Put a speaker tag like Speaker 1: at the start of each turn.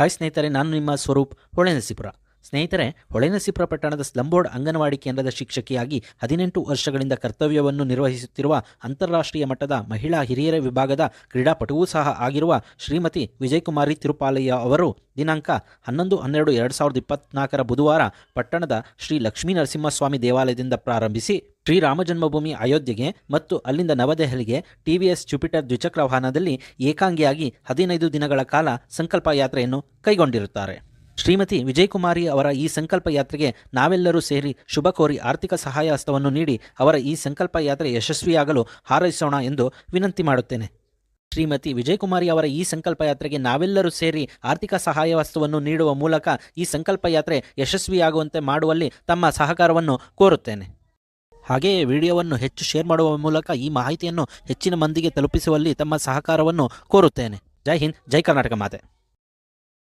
Speaker 1: Hi ಸ್ನೇಹಿತರೆ, ನಾನು ನಿಮ್ಮ ಸ್ವರೂಪ್ ಹೊಳೆನಸಿಪುರ ಸ್ನೇಹಿತರೆ ಹೊಳೆನಸಿಪುರ ಪಟ್ಟಣದ ಸ್ಲಂಬೋರ್ಡ್ ಅಂಗನವಾಡಿ ಕೇಂದ್ರದ ಶಿಕ್ಷಕಿಯಾಗಿ ಹದಿನೆಂಟು ವರ್ಷಗಳಿಂದ ಕರ್ತವ್ಯವನ್ನು ನಿರ್ವಹಿಸುತ್ತಿರುವ ಅಂತಾರಾಷ್ಟ್ರೀಯ ಮಟ್ಟದ ಮಹಿಳಾ ಹಿರಿಯರ ವಿಭಾಗದ ಕ್ರೀಡಾಪಟುವೂ ಸಹ ಆಗಿರುವ ಶ್ರೀಮತಿ ವಿಜಯಕುಮಾರಿ ತಿರುಪಾಲಯ್ಯ ಅವರು ದಿನಾಂಕ ಹನ್ನೊಂದು, ಹನ್ನೆರಡು, ಎರಡು ಸಾವಿರದ ಇಪ್ಪತ್ನಾಲ್ಕರ ಬುಧವಾರ ಪಟ್ಟಣದ ಶ್ರೀ ಲಕ್ಷ್ಮೀ ನರಸಿಂಹಸ್ವಾಮಿ ದೇವಾಲಯದಿಂದ ಪ್ರಾರಂಭಿಸಿ ಶ್ರೀರಾಮ ಜನ್ಮಭೂಮಿ ಅಯೋಧ್ಯೆಗೆ ಮತ್ತು ಅಲ್ಲಿಂದ ನವದೆಹಲಿಗೆ ಟಿವಿಎಸ್ ಜುಪಿಟರ್ ದ್ವಿಚಕ್ರ ವಾಹನದಲ್ಲಿ ಏಕಾಂಗಿಯಾಗಿ ಹದಿನೈದು ದಿನಗಳ ಕಾಲ ಸಂಕಲ್ಪ ಯಾತ್ರೆಯನ್ನು ಕೈಗೊಂಡಿರುತ್ತಾರೆ. ಶ್ರೀಮತಿ ವಿಜಯಕುಮಾರಿ ಅವರ ಈ ಸಂಕಲ್ಪ ಯಾತ್ರೆಗೆ ನಾವೆಲ್ಲರೂ ಸೇರಿ ಶುಭ ಕೋರಿ ಆರ್ಥಿಕ ಸಹಾಯ ಹಸ್ತವನ್ನು ನೀಡಿ ಅವರ ಈ ಸಂಕಲ್ಪ ಯಾತ್ರೆ ಯಶಸ್ವಿಯಾಗಲು ಹಾರೈಸೋಣ ಎಂದು ವಿನಂತಿ ಮಾಡುತ್ತೇನೆ. ಶ್ರೀಮತಿ ವಿಜಯಕುಮಾರಿ ಅವರ ಈ ಸಂಕಲ್ಪ ಯಾತ್ರೆಗೆ ನಾವೆಲ್ಲರೂ ಸೇರಿ ಆರ್ಥಿಕ ಸಹಾಯ ಹಸ್ತವನ್ನು ನೀಡುವ ಮೂಲಕ ಈ ಸಂಕಲ್ಪ ಯಾತ್ರೆ ಯಶಸ್ವಿಯಾಗುವಂತೆ ಮಾಡುವಲ್ಲಿ ತಮ್ಮ ಸಹಕಾರವನ್ನು ಕೋರುತ್ತೇನೆ. ಹಾಗೆಯೇ ವಿಡಿಯೋವನ್ನು ಹೆಚ್ಚು ಶೇರ್ ಮಾಡುವ ಮೂಲಕ ಈ ಮಾಹಿತಿಯನ್ನು ಹೆಚ್ಚಿನ ಮಂದಿಗೆ ತಲುಪಿಸುವಲ್ಲಿ ತಮ್ಮ ಸಹಕಾರವನ್ನು ಕೋರುತ್ತೇನೆ. ಜೈ ಹಿಂದ್, ಜೈ ಕರ್ನಾಟಕ ಮಾತೆ.